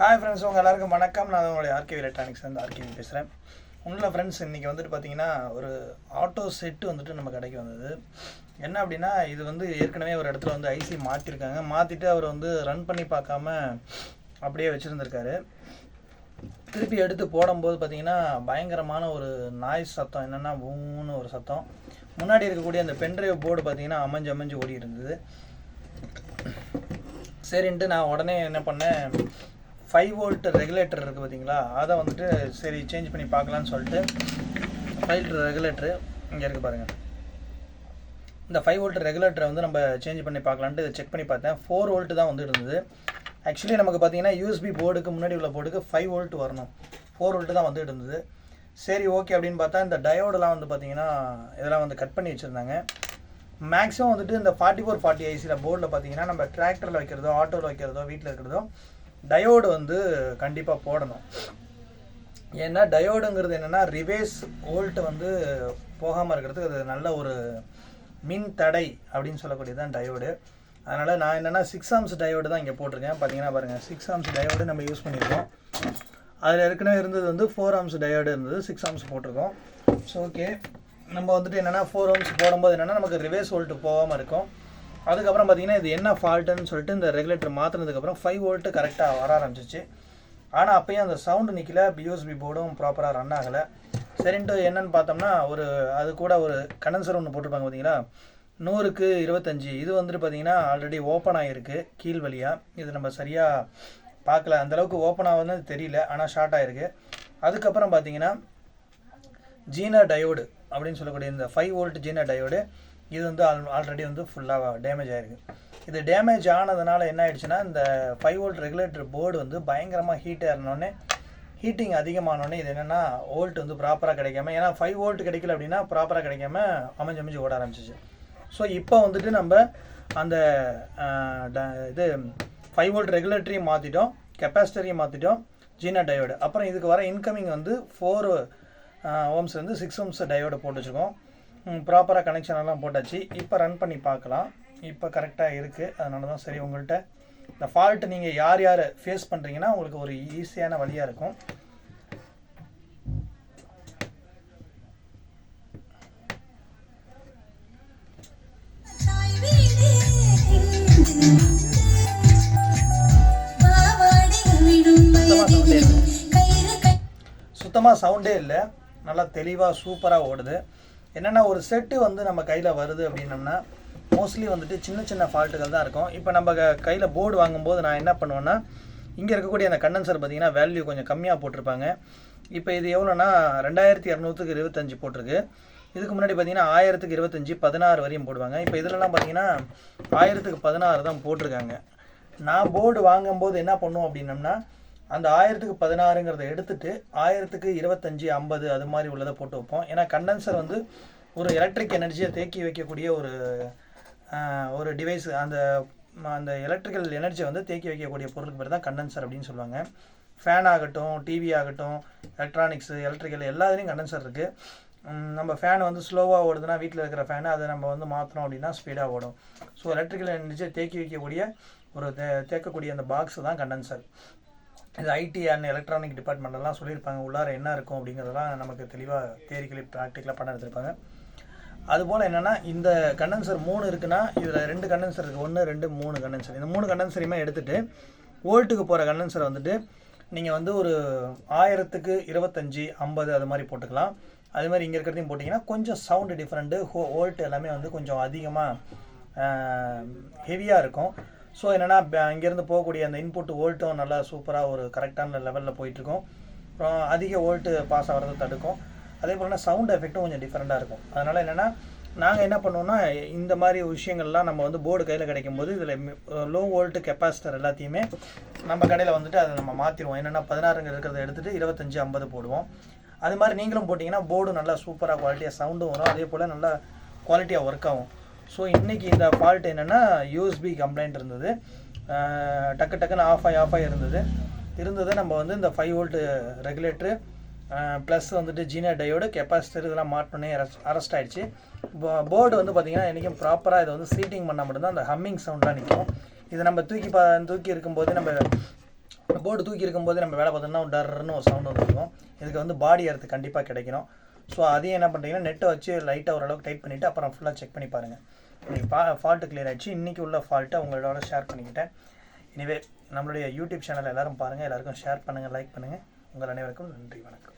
Hi friends உங்கள் எல்லாருக்கும் வணக்கம். நான் உங்களுடைய ஆர்கேவி எலக்ட்ரானிக்ஸ் வந்து ஆர்கேவி பேசுகிறேன் ஒன்றும் ஃப்ரெண்ட்ஸ் இன்றைக்கி வந்துட்டு பார்த்தீங்கன்னா ஒரு ஆட்டோ செட்டு வந்துட்டு நம்ம கடைக்கு வந்தது. என்ன அப்படின்னா இது வந்து ஏற்கனவே ஒரு இடத்துல வந்து ஐசி மாற்றிருக்காங்க மாற்றிட்டு அவர் வந்து ரன் பண்ணி பார்க்காம அப்படியே வச்சுருந்துருக்காரு. திருப்பி எடுத்து போடும்போது பார்த்தீங்கன்னா பயங்கரமான ஒரு நாய்ஸ் சத்தம். என்னென்னா ஊன்னு ஒரு சத்தம். முன்னாடி இருக்கக்கூடிய அந்த பென்ட்ரைவ் போர்டு பார்த்தீங்கன்னா அமைஞ்சு அமைஞ்சு ஓடி இருந்தது சரின்ட்டு நான் உடனே என்ன பண்ணேன் ஃபைவ் வோல்ட் ரெகுலேட்டர் இருக்குது பார்த்தீங்களா அதை வந்துட்டு சரி சேஞ்ச் பண்ணி பார்க்கலான்னு சொல்லிட்டு ஃபைவ் ரெகுலேட்டரு இங்கே இருக்குது பாருங்கள் இந்த ஃபைவ் வோல்ட் ரெகுலேட்டரை வந்து நம்ம சேஞ்ச் பண்ணி பார்க்கலான்ட்டு செக் பண்ணி பார்த்தேன். ஃபோர் வோல்ட் தான் வந்து இருந்தது. ஆக்சுவலி நமக்கு பார்த்தீங்கன்னா யூஎஸ்பி போர்டுக்கு முன்னாடி உள்ள போர்டுக்கு ஃபைவ் வோல்ட் வரணும். ஃபோர் வோல்ட் தான் வந்துட்டு இருந்தது. சரி ஓகே அப்படின்னு பார்த்தா இந்த டயோடெலாம் வந்து பார்த்தீங்கன்னா இதெல்லாம் வந்து கட் பண்ணி வச்சுருந்தாங்க. மேக்ஸிமம் வந்துட்டு இந்த ஃபார்ட்டி ஃபோர் ஃபார்ட்டி ஐசியில் போர்டில் பார்த்தீங்கன்னா நம்ம டிராக்டரில் வைக்கிறதோ ஆட்டோவில் வைக்கிறதோ வீட்டில் இருக்கிறதோ டயோடு வந்து கண்டிப்பாக போடணும். ஏன்னா டயோடுங்கிறது என்னென்னா ரிவேஸ் ஓல்ட் வந்து போகாமல் இருக்கிறதுக்கு அது நல்ல ஒரு மின் தடை அப்படின்னு சொல்லக்கூடியது தான் டயோடு அதனால் நான் என்னென்னா சிக்ஸ் ஆம்ஸ் டயோடு தான் இங்கே போட்டிருக்கேன். பார்த்தீங்கன்னா பாருங்கள் சிக்ஸ் ஆம்ஸ் டயோடு நம்ம யூஸ் பண்ணியிருக்கோம் அதில் ஏற்கனவே இருந்தது வந்து ஃபோர் ஆம்ஸ் டயோடு இருந்தது சிக்ஸ் ஆம்ஸ் போட்டிருக்கோம். ஸோ ஓகே நம்ம வந்துட்டு என்னென்னா ஃபோர் ஆம்ஸ் போடும்போது என்னென்னா நமக்கு ரிவேஸ் ஓல்ட்டு போகாமல் இருக்கும். அதுக்கப்புறம் பார்த்தீங்கன்னா இது என்ன ஃபால்ட்டுன்னு சொல்லிட்டு இந்த ரெகுலேட்டர் மாற்றினதுக்கப்புறம் ஃபைவ் வோல்ட்டு கரெக்டாக வர ஆரம்பிச்சிச்சு. ஆனால் அப்பயும் அந்த சவுண்டு நிற்கல பிஎஸ்பி போர்டும் ப்ராப்பராக ரன் ஆகலை. சரின்ட்டு என்னன்னு பார்த்தோம்னா ஒரு அது கூட ஒரு கண்டன்சர் ஒன்று போட்டிருப்பாங்க பார்த்தீங்களா? நூறுக்கு இருபத்தஞ்சி. இது வந்துட்டு பார்த்தீங்கன்னா ஆல்ரெடி ஓப்பன் ஆகிருக்கு கீழ் வழியாக இது நம்ம சரியாக பார்க்கல. அந்தளவுக்கு ஓப்பன் ஆகுதுன்னு தெரியல ஆனால் ஷார்ட் ஆகிருக்கு அதுக்கப்புறம் பார்த்தீங்கன்னா ஜீனா டயோடு அப்படின்னு சொல்லக்கூடிய இந்த ஃபைவ் வோல்ட் ஜீனா டயோடு இது வந்து ஆல் ஆல்ரெடி வந்து ஃபுல்லாக டேமேஜ் ஆகிருக்கு இது டேமேஜ் ஆனதுனால என்ன ஆயிடுச்சுன்னா இந்த ஃபைவ் வோல்ட் ரெகுலேட்டர் போர்டு வந்து பயங்கரமாக ஹீட் ஏறினோடனே ஹீட்டிங் அதிகமானோடனே இது என்னென்னா வோல்ட் வந்து ப்ராப்பராக கிடைக்காம ஏன்னா ஃபைவ் வோல்ட் கிடைக்கல அப்படின்னா ப்ராப்பராக கிடைக்காம அமைஞ்சு அமைஞ்சு ஓட ஆரம்பிச்சிச்சு. ஸோ இப்போ வந்துட்டு நம்ம அந்த ட- இது ஃபைவ் வோல்ட் ரெகுலேட்டரையும் மாற்றிட்டோம் கெப்பாசிட்டரையும் மாற்றிட்டோம் ஜீனா டயோடு அப்புறம் இதுக்கு வர இன்கமிங் வந்து ஃபோர் ஓம்ஸ் வந்து சிக்ஸ் ஓம்ஸ் டயோடு போட்டு வச்சுருக்கோம். ப்ராப்பராக கனெக்ஷன் எல்லாம் போட்டாச்சு. இப்போ ரன் பண்ணி பார்க்கலாம். இப்போ கரெக்டாக இருக்குது அதனால தான் சரி உங்கள்கிட்ட இந்த ஃபால்ட் நீங்கள் யார் யார் ஃபேஸ் பண்ணுறீங்கன்னா உங்களுக்கு ஒரு ஈஸியான வழியாக இருக்கும். சுத்தமாக சவுண்டே இல்லை. நல்லா தெளிவாக சூப்பராக ஓடுது. என்னென்னா ஒரு செட்டு வந்து நம்ம கையில் வருது அப்படின்னம்னா மோஸ்ட்லி வந்துட்டு சின்ன சின்ன ஃபால்ட்டுகள் தான் இருக்கும். இப்போ நம்ம கையில் போர்டு வாங்கும்போது நான் என்ன பண்ணுவேன்னா இங்கே இருக்கக்கூடிய அந்த கண்டென்சர் பார்த்தீங்கன்னா வேல்யூ கொஞ்சம் கம்மியாக போட்டிருப்பாங்க. இப்போ இது எவ்வளோன்னா ரெண்டாயிரத்தி இரநூத்துக்கு இருபத்தஞ்சி போட்டிருக்கு. இதுக்கு முன்னாடி பார்த்தீங்கன்னா ஆயிரத்துக்கு இருபத்தஞ்சி பதினாறு வரையும் போடுவாங்க. இப்போ இதிலலாம் பார்த்தீங்கன்னா ஆயிரத்துக்கு பதினாறு தான் போட்டிருக்காங்க. நான் போர்டு வாங்கும்போது என்ன பண்ணுவோம் அப்படின்னம்னா அந்த ஆயிரத்துக்கு பதினாறுங்கிறத எடுத்துட்டு ஆயிரத்துக்கு இருபத்தஞ்சி ஐம்பது அது மாதிரி உள்ளதை போட்டு வைப்போம். ஏன்னா கண்டென்சர் வந்து ஒரு எலக்ட்ரிக் எனர்ஜியை தேக்கி வைக்கக்கூடிய ஒரு ஒரு டிவைஸ் அந்த அந்த எலக்ட்ரிக்கல் எனர்ஜியை வந்து தேக்கி வைக்கக்கூடிய பொருளுக்கு பேர் தான் கண்டென்சர் அப்படின்னு சொல்லுவாங்க. ஃபேன் ஆகட்டும் டிவி ஆகட்டும் எலக்ட்ரானிக்ஸு எலக்ட்ரிக்கல் எல்லாத்துலேயும் கண்டென்சர் இருக்குது நம்ம ஃபேன் வந்து ஸ்லோவாக ஓடுதுன்னா வீட்டில் இருக்கிற ஃபேனை அதை நம்ம வந்து மாற்றணும் அப்படின்னா ஸ்பீடாக ஓடும். ஸோ எலக்ட்ரிக்கல் எனர்ஜியை தேக்கி வைக்கக்கூடிய ஒரு தே தேக்கக்கூடிய அந்த பாக்ஸ் தான் கண்டென்சர் இது ஐடி அண்ட் எலக்ட்ரானிக் டிபார்ட்மெண்ட்லாம் சொல்லியிருப்பாங்க உள்ளார என்ன இருக்கும் அப்படிங்கிறதெல்லாம் நமக்கு தெளிவாக தேரிக்கலி ப்ராக்டிக்கலாக பண்ண எடுத்திருப்பாங்க. அதுபோல் என்னென்னா இந்த கண்டென்சர் மூணு இருக்குன்னா இதில் ரெண்டு கண்டென்சர் இருக்குது ஒன்று ரெண்டு மூணு கண்டென்சர் இந்த மூணு கண்டென்சரையுமே எடுத்துகிட்டு ஓல்ட்டுக்கு போகிற கண்டென்சரை வந்துட்டு நீங்கள் வந்து ஒரு ஆயிரத்துக்கு இருபத்தஞ்சி ஐம்பது அது மாதிரி போட்டுக்கலாம். அது மாதிரி இங்கே இருக்கிறதையும் போட்டிங்கன்னா கொஞ்சம் சவுண்டு டிஃப்ரெண்ட்டு ஹோ வோல்ட் எல்லாமே வந்து கொஞ்சம் அதிகமாக ஹெவியாக இருக்கும். ஸோ என்னென்னா இங்கேருந்து போகக்கூடிய அந்த இன்புட் வோல்ட்டும் நல்லா சூப்பராக ஒரு கரெக்டான லெவலில் போயிட்டுருக்கும். அப்புறம் அதிக வோல்ட்டு பாஸ் ஆகிறத தடுக்கும். அதே போல் சவுண்ட் எஃபெக்ட்டும் கொஞ்சம் டிஃப்ரெண்ட்டாக இருக்கும். அதனால் என்னென்னா நாங்கள் என்ன பண்ணுவோம்னா இந்த மாதிரி விஷயங்கள்லாம் நம்ம வந்து போர்டு கையில் கிடைக்கும் போது இதில் லோ வோல்ட்டு கெப்பாசிட்டர் எல்லாத்தையுமே நம்ம கடையில் வந்துட்டு அதை நம்ம மாற்றிடுவோம் என்னென்னா பதினாறுங்க இருக்கிறத எடுத்துகிட்டு இருபத்தஞ்சி ஐம்பது போடுவோம். அது மாதிரி நீங்களும் போட்டிங்கன்னா போர்டு நல்லா சூப்பராக குவாலிட்டியாக சவுண்டும் வரும். அதே போல் நல்லா குவாலிட்டியாக ஒர்க் ஆகும். ஸோ இன்றைக்கி இந்த ஃபால்ட் என்னென்னா யூஎஸ்பி கம்ப்ளைண்ட் இருந்தது. டக்கு டக்குன்னு ஆஃப் ஆகி ஆஃப் ஆகி இருந்தது. இருந்ததை நம்ம வந்து இந்த ஃபைவ் வோல்ட்டு ரெகுலேட்ரு ப்ளஸ் வந்துட்டு ஜீனா டயோடு கெப்பாசிட்டர் இதெல்லாம் மாட்டினே அரெஸ்ட் ஆகிடுச்சு போர்டு வந்து பார்த்திங்கன்னா என்றைக்கும் ப்ராப்பராக இதை வந்து சீட்டிங் பண்ணால் மட்டும்தான் அந்த ஹம்மிங் சவுண்டாக நிற்கும் இதை நம்ம தூக்கி பா தூக்கி இருக்கும்போது நம்ம போர்டு தூக்கி இருக்கும்போது நம்ம வேலை பார்த்தோம்னா ஒரு டர்ன்னு ஒரு சவுண்ட் வந்துருக்கும் இதுக்கு வந்து பாடி எர்த்து கண்டிப்பாக கிடைக்கணும். ஸோ அதையும் என்ன பண்ணுறீங்கன்னா நெட்டை வச்சு லைட்டாக ஓரளவுக்கு டைட் பண்ணிவிட்டு அப்புறம் ஃபுல்லாக செக் பண்ணி பாருங்கள் இன்னைக்கு பா ஃபால்ட்டு கிளியர் ஆயிடுச்சு. இன்றைக்கி உள்ள ஃபால்ட்டை உங்களோட ஷேர் பண்ணிக்கிட்டேன். எனவே நம்மளுடைய யூடியூப் சேனல் எல்லோரும் பாருங்கள் எல்லாருக்கும் ஷேர் பண்ணுங்கள் லைக் பண்ணுங்கள் உங்கள் அனைவருக்கும் நன்றி வணக்கம்.